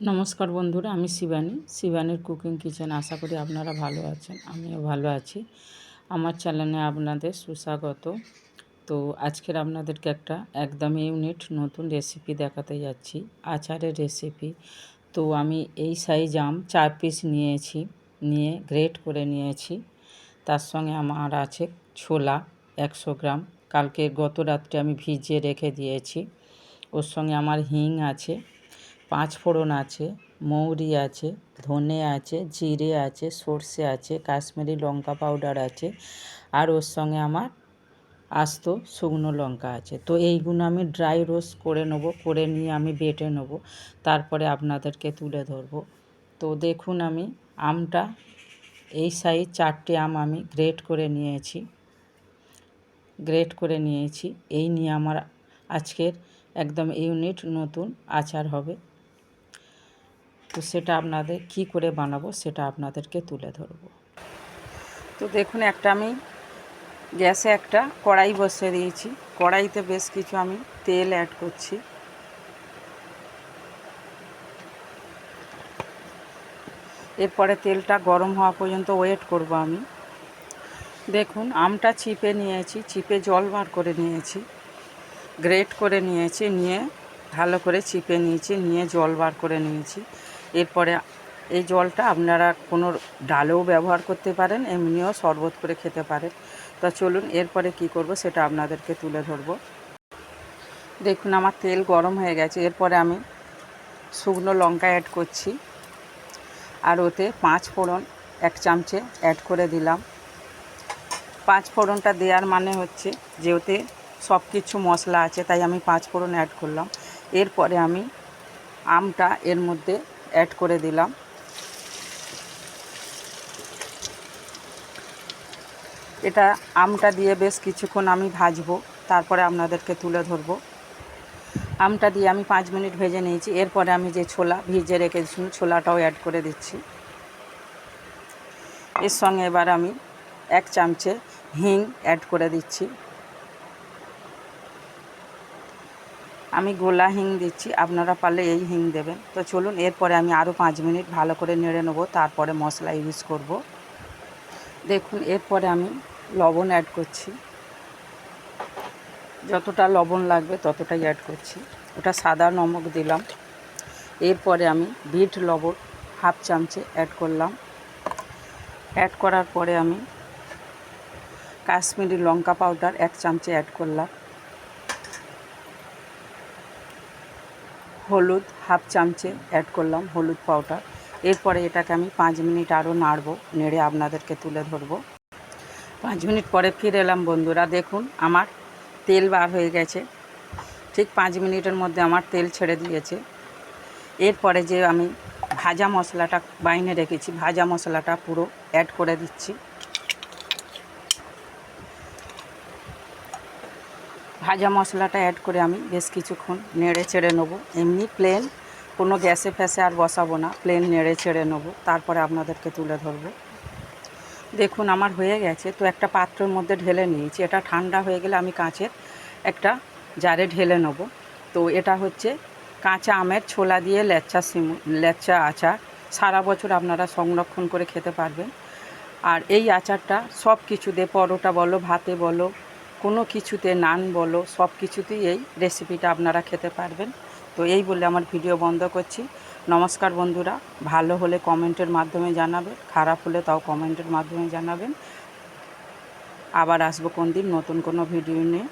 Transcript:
নমস্কার বন্ধুরা, আমি শিবানী। শিবানীর কুকিং কিচেন আশা করি আপনারা ভালো আছেন, আমিও ভালো আছি। আমার চ্যানেলে আপনাদের সুস্বাগত। তো আজকের আপনাদেরকে একটা একদম ইউনিট নতুন রেসিপি দেখাতে যাচ্ছি, আচারের রেসিপি তো আমি এই সাইজ আম চার পিস নিয়েছি, নিয়ে গ্রেট করে নিয়েছি। তার সঙ্গে আমার আছে ছোলা একশো গ্রাম। কালকে গত রাত্রে আমি ভিজিয়ে রেখে দিয়েছি। ওর সঙ্গে আমার হিং আছে পাঁচ ফোড়ন আছে, মৌরি আছে, ধনে আছে, জিরে আছে, সর্ষে আছে, কাশ্মীরি লঙ্কা পাউডার আছে, আর ওর সঙ্গে আমার আস্ত শুকনো লঙ্কা আছে। তো এইগুলো আমি ড্রাই রোস্ট করে নেব, করে নিয়ে আমি বেটে নেব, তারপরে আপনাদেরকে তুলে ধরবো। তো দেখুন আমি আমটা, এই সাইজ চারটে আম আমি গ্রেট করে নিয়েছি গ্রেট করে নিয়েছি। এই নিয়ে আমার আজকের একদম ইউনিট নতুন আচার হবে। তো সেটা আপনাদের কি করে বানাবো সেটা আপনাদেরকে তুলে ধরবো। তো দেখুন, একটা আমি গ্যাসে একটা কড়াই বসিয়ে দিয়েছি। কড়াইতে বেশ কিছু আমি তেল অ্যাড করছি। এরপরে তেলটা গরম হওয়া পর্যন্ত ওয়েট করব আমি। দেখুন, আমটা চিপে নিয়েছি, চিপে জল বার করে নিয়েছি। গ্রেট করে নিয়েছি, নিয়ে ভালো করে চিপে নিয়েছি, নিয়ে জল বার করে নিয়েছি। এরপরে এই জলটা আপনারা কোনো ডালেও ব্যবহার করতে পারেন, এমনিও শরবত করে খেতে পারেন। তা চলুন এরপরে কি করব সেটা আপনাদেরকে তুলে ধরব। দেখুন আমার তেল গরম হয়ে গেছে, এরপরে আমি শুকনো লঙ্কা অ্যাড করছি। আর ওতে পাঁচ ফোড়ন, এক চামচে অ্যাড করে দিলাম। পাঁচ ফোড়নটা দেওয়ার মানে হচ্ছে যে ওতে সব কিছু মশলা আছে, তাই আমি পাঁচ ফোড়ন অ্যাড করলাম। এরপরে আমি আমটা এর মধ্যে অ্যাড করে দিলাম। এটা আমটা দিয়ে বেশ কিছুক্ষণ আমি ভাজবো, তারপরে আপনাদেরকে তুলে ধরবো। আমটা দিয়ে আমি পাঁচ মিনিট ভেজে নিয়েছি, এরপরে আমি যে ছোলা ভিজে রেখেছি, ছোলাটাও অ্যাড করে দিচ্ছি। এর সঙ্গে এবার আমি এক চামচে হিং অ্যাড করে দিচ্ছি। আমি গোলা হিং দিচ্ছি, আপনারা পারলে এই হিং দেবেন। তো চলুন, এরপরে আমি আরও পাঁচ মিনিট ভালো করে নেড়ে নেব, তারপরে মশলা ইউজ করব। দেখুন, এরপরে আমি লবণ অ্যাড করছি। যতটা লবণ লাগবে ততটাই অ্যাড করছি। ওটা সাদা নমক দিলাম। এরপরে আমি বিট লবণ হাফ চামচে অ্যাড করলাম। অ্যাড করার পরে আমি কাশ্মীরি লঙ্কা পাউডার এক চামচে অ্যাড করলাম। হলুদ হাফ চামচে অ্যাড করলাম হলুদ পাউডার এরপরে এটাকে আমি পাঁচ মিনিট আরও নাড়বো, নেড়ে আপনাদেরকে তুলে ধরবো। পাঁচ মিনিট পরে ফিরে এলাম বন্ধুরা, দেখুন আমার তেল বার হয়ে গেছে। ঠিক পাঁচ মিনিটের মধ্যে আমার তেল ছেড়ে দিয়েছে। এরপরে যে আমি ভাজা মশলাটা বাইনে রেখেছি, ভাজা মশলাটা পুরো অ্যাড করে দিচ্ছি। ভাজা মশলাটা অ্যাড করে আমি বেশ কিছুক্ষণ নেড়ে চেড়ে নেব। এমনি প্লেন কোনো গ্যাসে ফ্যাসে আর বসাবো না প্লেন নেড়ে চেড়ে নেব। তারপরে আপনাদেরকে তুলে ধরবো। দেখুন, আমার হয়ে গেছে। তো একটা পাত্রের মধ্যে ঢেলে নিয়েছি। এটা ঠান্ডা হয়ে গেলে আমি কাঁচের একটা জারে ঢেলে নেব। তো এটা হচ্ছে কাঁচা আমের ছোলা দিয়ে লেচ্চা সিমু লেচ্চা আচার। সারা বছর আপনারা সংরক্ষণ করে খেতে পারবেন। আর এই আচারটা সব কিছু দিয়ে পরোটা বলো, ভাতে বলো কোনো কিছুতে নান বলো, সব কিছুতেই এই রেসিপিটা আপনারা খেতে পারবেন। তো এই বলে আমার ভিডিও বন্ধ করছি। নমস্কার বন্ধুরা, ভালো হলে কমেন্টের মাধ্যমে জানাবেন, খারাপ হলে তাও কমেন্টের মাধ্যমে জানাবেন। আবার আসব কোন দিন নতুন কোনো ভিডিও নিয়ে।